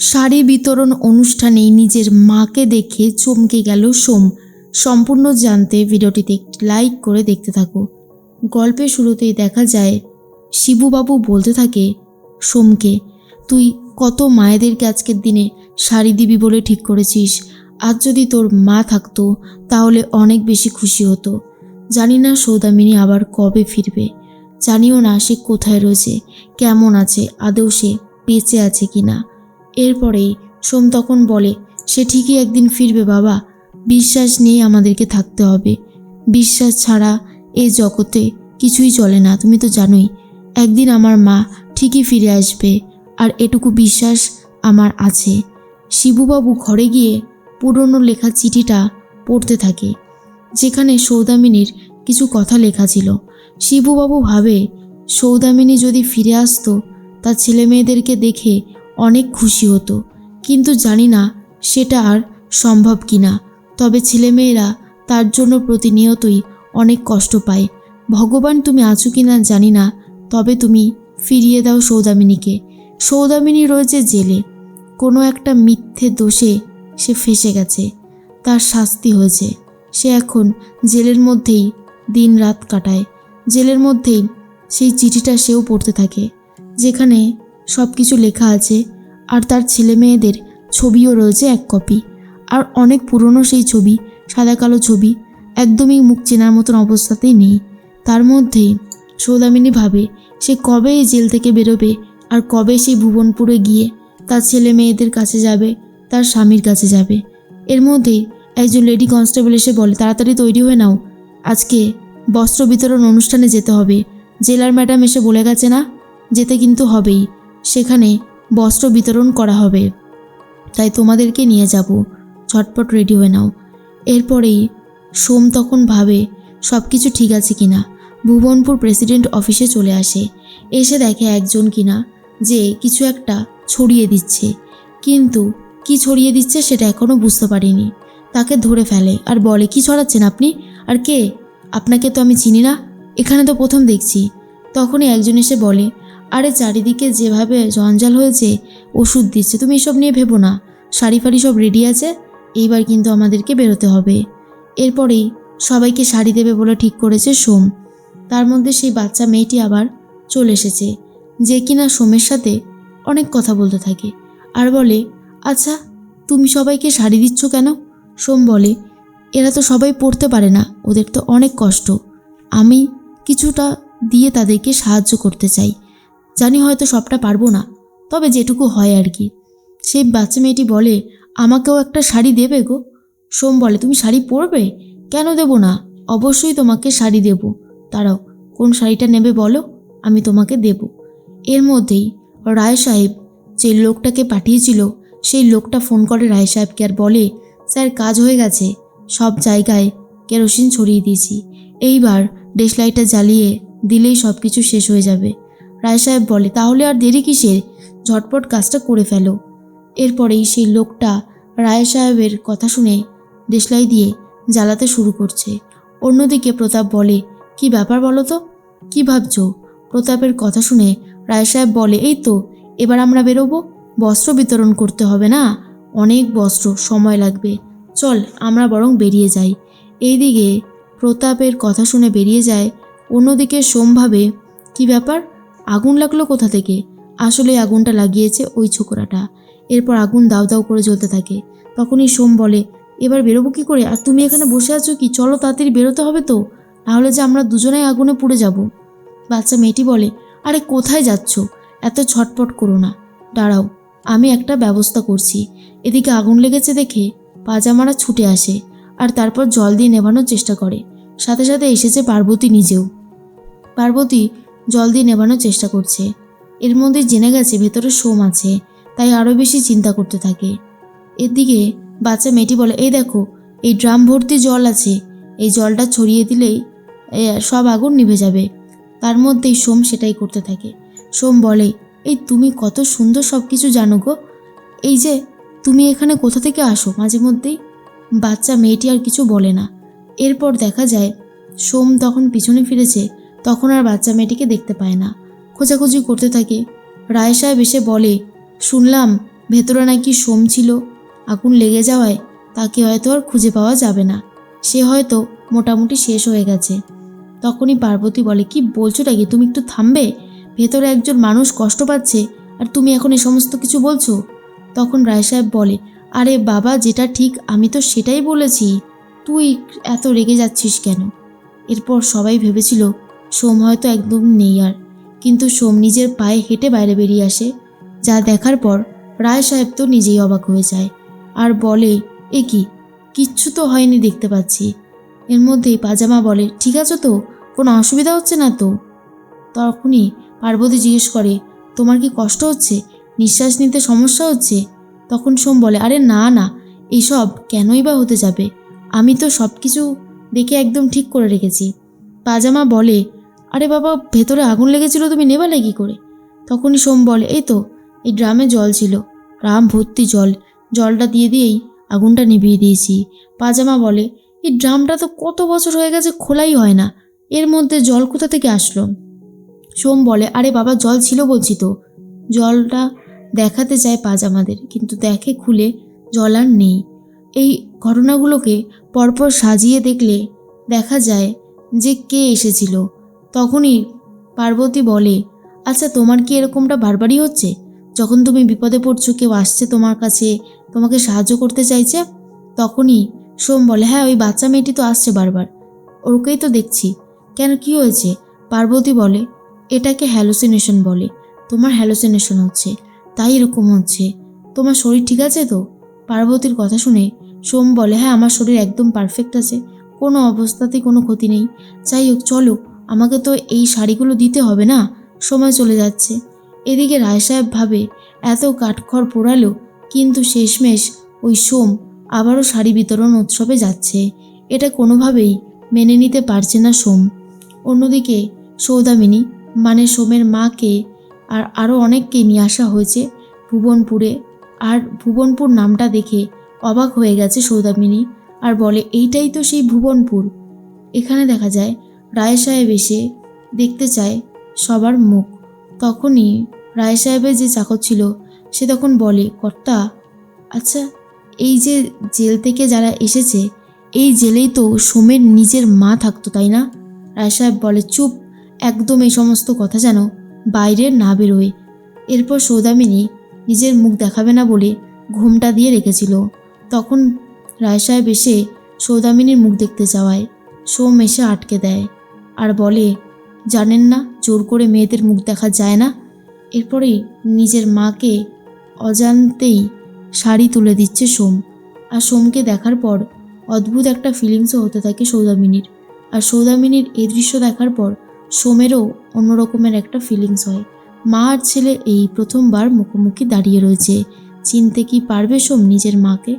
শাড়ি বিতরণ অনুষ্ঠানে নিজের মাকে দেখে চমকে গেল সোম। সম্পূর্ণ জানতে ভিডিওটিতে একটি লাইক করে দেখতে থাকো। গল্পের শুরুতেই দেখা যায়, শিবুবাবু বলতে থাকে, সোমকে, তুই কত মায়েদেরকে আজকের দিনে শাড়ি দিবি বলে ঠিক করেছিস। আজ যদি তোর মা থাকতো, তাহলে অনেক বেশি খুশি হতো। জানি না সৌদামিনী আবার কবে ফিরবে। জানিও না সে কোথায় রয়েছে, কেমন আছে, আদৌ সে বেঁচে আছে কি না এরপরেই সোম তখন বলে, সে ঠিকই একদিন ফিরবে বাবা। বিশ্বাস নিয়ে আমাদেরকে থাকতে হবে। বিশ্বাস ছাড়া এ জগতে কিছুই চলে না, তুমি তো জানোই। একদিন আমার মা ঠিকই ফিরে আসবে, আর এটুকু বিশ্বাস আমার আছে। শিবুবাবু ঘরে গিয়ে পুরনো লেখা চিঠিটা পড়তে থাকে, যেখানে সৌদামিনীর কিছু কথা লেখা ছিল। শিবুবাবু ভাবে, সৌদামিনী যদি ফিরে আসতো, তার ছেলে মেয়েদেরকে দেখে অনেক খুশি হতো। কিন্তু জানি না সেটা আর সম্ভব কি না তবে ছেলেমেয়েরা তার জন্য প্রতিনিয়তই অনেক কষ্ট পায়। ভগবান তুমি আছো কি না জানি না, তবে তুমি ফিরিয়ে দাও সৌদামিনীকে। সৌদামিনী রয়েছে জেলে। কোনো একটা মিথ্যে দোষে সে ফেসে গেছে। তার শাস্তি হয়েছে। সে এখন জেলের মধ্যেই দিন রাত কাটায়। জেলের মধ্যেই সেই চিঠিটা সেও পড়তে থাকে। যেখানে সব কিছু লেখা আছে, আর তার ছেলে মেয়েদের ছবিও রয়েছে এক কপি। আর অনেক পুরনো সেই ছবি, সাদা কালো ছবি, একদমই মুখ চেনার মতন অবস্থাতেই নেই। তার মধ্যেই সৌদামিনী ভাবে সে কবে এই জেল থেকে বেরোবে আর কবে সেই ভুবনপুরে গিয়ে তার ছেলে মেয়েদের কাছে যাবে, তার স্বামীর কাছে যাবে। এর মধ্যেই একজন লেডি কনস্টেবল এসে বলে, তাড়াতাড়ি তৈরি হয়ে নাও। আজকে বস্ত্র বিতরণ অনুষ্ঠানে যেতে হবে। জেলার ম্যাডাম এসে বলে গেছে, না, যেতে কিন্তু হবেই। সেখানে বস্ত্র বিতরণ করা হবে। তাই তোমাদেরকে নিয়ে যাব। ঝটপট রেডি হয়ে নাও। এরপরেই সোম তখন ভাবে সব কিছু ঠিক আছে কিনা। ভুবনপুর প্রেসিডেন্ট অফিসে চলে আসে। এসে দেখে একজন কিনা যে কিছু একটা ছড়িয়ে দিচ্ছে। কিন্তু কি ছড়িয়ে দিচ্ছে সেটা এখনও বুঝতে পারিনি। তাকে ধরে ফেলে। আর বলে, কি ছড়াচ্ছেন আপনি? আর কে? আপনাকে তো আমি চিনি না। এখানে তো প্রথম দেখছি। তখনই একজন এসে বলে আরে চারিদিকে যেভাবে জঞ্জাল হয়েছে, ওষুধ দিচ্ছে, তুমি এসব নিয়ে ভেবো না। শাড়ি ফাড়ি সব রেডি আছে, এইবার কিন্তু আমাদেরকে বেরোতে হবে। এরপরেই সবাইকে শাড়ি দেবে বলে ঠিক করেছে সোম। তার মধ্যে সেই বাচ্চা মেয়েটি আবার চলে এসেছে, যে কিনা সোমের সাথে অনেক কথা বলতে থাকে। আর বলে আচ্ছা তুমি সবাইকে শাড়ি দিচ্ছ কেন? সোম বলে, এরা তো সবাই পড়তে পারে না, ওদের তো অনেক কষ্ট। আমি কিছুটা দিয়ে তাদেরকে সাহায্য করতে চাই। জানি হয়তো সবটা পারব না, তবে যেটুকু হয় আর কি। সেই বাচ্চা মেয়েটি বলে, আমাকেও একটা শাড়ি দেবে গো? সোম বলে, তুমি শাড়ি পরবে? কেন দেবো না, অবশ্যই তোমাকে শাড়ি দেব। তারাও কোন শাড়িটা নেবে বলো? আমি তোমাকে দেব। এর মধ্যেই রায় সাহেব যে লোকটাকে পাঠিয়েছিল, সেই লোকটা ফোন করে রায় সাহেবকে আর বলে, স্যার, কাজ হয়ে গেছে, সব জায়গায় কেরোসিন ছড়িয়ে দিয়েছি। এইবার ডেসলাইটটা জ্বালিয়ে দিলেই সব কিছু শেষ হয়ে যাবে। রায় সাহেব বলে, তাহলে আর দেরি কিসের? ঝটপট কাজটা করে ফেলো। এরপরেই সেই লোকটা রায় সাহেবের কথা শুনে দেশলাই দিয়ে জ্বালাতে শুরু করছে। অন্যদিকে প্রতাপ বলে, কি ব্যাপার বলো তো? কী ভাবছ? প্রতাপের কথা শুনে রায় সাহেব বলে, এই তো, এবার আমরা বেরোবো। বস্ত্র বিতরণ করতে হবে না? অনেক বস্ত্র, সময় লাগবে। চল, আমরা বরং বেরিয়ে যাই। এইদিকে প্রতাপের কথা শুনে বেরিয়ে যায়। অন্যদিকে সোম ভাবে কি ব্যাপার? আগুন লাগল কোথা থেকে? আসলে আগুনটা লাগিয়েছে ওই ছোকরাটা। এরপর আগুন দাউ দাউ করে জ্বলতে থাকে। তখনই সোম বলে, এবার বেরোবো কি করে? আর তুমি এখানে বসে আছো কি? চলো তাড়াতাড়ি বেরোতে হবে তো। নাহলে যে আমরা দুজনেই আগুনে পুড়ে যাব। বাচ্চা মেয়েটি বলে, আরে কোথায় যাচ্ছ? এত ছটপট করো না। দাঁড়াও, আমি একটা ব্যবস্থা করছি। এদিকে আগুন লেগেছে দেখে পাজামারা ছুটে আসে আর তারপর জল দিয়ে নেভানোর চেষ্টা করে। সাথে সাথে এসেছে পার্বতী নিজেও। পার্বতী জল দিয়ে নেভানোর চেষ্টা করছে। এর মধ্যে জেনে গেছে ভেতরে সোম আছে, তাই আরও বেশি চিন্তা করতে থাকে। এদিকে বাচ্চা মেয়েটি বলে, এই দেখো, এই ড্রাম ভর্তি জল আছে। এই জলটা ছড়িয়ে দিলেই সব আগুন নিভে যাবে। তার মধ্যেই সোম সেটাই করতে থাকে। সোম বলে, এই তুমি কত সুন্দর সব কিছু জানো গো। এই যে, তুমি এখানে কোথা থেকে আসো মাঝে মধ্যেই? বাচ্চা মেয়েটি আর কিছু বলে না। এরপর দেখা যায়, সোম তখন পিছনে ফিরেছে। তখন আর বাচ্চা মেয়েটিকে দেখতে পায় না। খোঁজাখুঁজি করতে থাকে। রায় সাহেব এসে বলে, শুনলাম ভেতরে নাকি সোম ছিল। আগুন লেগে যাওয়ায় তাকে হয়তো আর খুঁজে পাওয়া যাবে না। সে হয়তো মোটামুটি শেষ হয়ে গেছে। তখনই পার্বতী বলে, কি বলছো নাকি তুমি একটু থামবে? ভেতরে একজন মানুষ কষ্ট পাচ্ছে আর তুমি এখন এ সমস্ত কিছু বলছো? তখন রায় সাহেব বলে, আরে বাবা, যেটা ঠিক আমি তো সেটাই বলেছি। তুই এত রেগে যাচ্ছিস কেন? এরপর সবাই ভেবেছিল সোম হয়তো একদম নেই আর। কিন্তু সোম নিজের পায়ে হেঁটে বাইরে বেরিয়ে আসে, যা দেখার পর রায় সাহেব তো নিজেই অবাক হয়ে যায়। আর বলে, এ কি? কিচ্ছু তো হয়নি দেখতে পাচ্ছি। এর মধ্যেই পাজামা বলে, ঠিক আছে তো? কোনো অসুবিধা হচ্ছে না তো? তখনই পার্বতী জিজ্ঞেস করে, তোমার কি কষ্ট হচ্ছে? নিঃশ্বাস নিতে সমস্যা হচ্ছে? তখন সোম বলে, আরে না না এইসব কেনই বা হতে যাবে? আমি তো সব কিছু দেখে একদম ঠিক করে রেখেছি। পাজামা বলে আরে বাবা, ভেতরে আগুন লেগেছিল, তুমি নেবালে কি করে? তখনই সোম বলে, এই তো, এই ড্রামে জল ছিল। ড্রাম ভর্তি জল। জলটা দিয়ে দিয়েই আগুনটা নিভিয়ে দিয়েছি। পাজামা বলে, এই ড্রামটা তো কত বছর হয়ে গেছে খোলাই হয় না। এর মধ্যে জল কোথা থেকে আসলো? সোম বলে, আরে বাবা, জল ছিল বলছি তো। জলটা দেখাতে চায় পাজামাদের, কিন্তু দেখে খুলে জল আর নেই। এই ঘটনাগুলোকে পরপর সাজিয়ে দেখলে দেখা যায় যে কে এসেছিল। তখনই পার্বতী বলে আচ্ছা তোমার কি এরকমটা বারবারই হচ্ছে? যখন তুমি বিপদে পড়ছো, কেউ আসছে তোমার কাছে, তোমাকে সাহায্য করতে চাইছে? তখনই সোম বলে হ্যাঁ ওই বাচ্চা মেয়েটি তো আসছে বারবার। ওকেই তো দেখছি। কেন, কি হয়েছে? পার্বতী বলে, এটাকে হ্যালোসিনেশন বলে। তোমার হ্যালোসিনেশন হচ্ছে। তাই এরকম হচ্ছে। তোমার শরীর ঠিক আছে তো? পার্বতীর কথা শুনে সোম বলে হ্যাঁ আমার শরীর একদম পারফেক্ট আছে। কোনো অবস্থাতেই কোনো ক্ষতি নেই। যাই হোক, চলো আমাকে তো এই শাড়িগুলো দিতে হবে না, সময় চলে যাচ্ছে। এদিকে রায় সাহেব ভাবে, এত কাঠখড় পোড়ালো, কিন্তু শেষমেশ ওই সোম আবারও শাড়ি বিতরণ উৎসবে যাচ্ছে। এটা কোনোভাবেই মেনে নিতে পারছে না সোম। অন্যদিকে সৌদামিনী মানে সোমের মাকে আর আরও অনেককে নিয়ে আসা হয়েছে ভুবনপুরে। আর ভুবনপুর নামটা দেখে অবাক হয়ে গেছে সৌদামিনী, আর বলে, এইটাই তো সেই ভুবনপুর। এখানে দেখা যায় রায় সাহেব এসে দেখতে চায় সবার মুখ। তখনই রায় সাহেবের যে চাকর ছিল, সে তখন বলে, কর্তা আচ্ছা এই যে জেল থেকে যারা এসেছে, এই জেলেই তো সোমের নিজের মা থাকতো, তাই না? রায় সাহেব বলে, চুপ, একদম এই সমস্ত কথা যেন বাইরে না বেরোয়। এরপর সৌদামিনী নিজের মুখ দেখাবে না বলে ঘুমটা দিয়ে রেখেছিল। তখন রায় সাহেব এসে সৌদামিনীর মুখ দেখতে যাওয়ায় সোম এসে আটকে দেয়। আর বলে, জানেন না, জোর করে মেয়েদের মুখ দেখা যায় না? এরপরেই নিজের মাকে অজান্তেই শাড়ি তুলে দিচ্ছে সোম। আর সোমকে দেখার পর অদ্ভুত একটা ফিলিংসও হতে থাকে সৌদামিনীর। আর সৌদামিনীর এই দৃশ্য দেখার পর সোমেরও অন্যরকমের একটা ফিলিংস হয়। মা আর ছেলে এই প্রথমবার মুখোমুখি দাঁড়িয়ে রয়েছে। চিনতে কি পারবে সোম নিজের মাকে?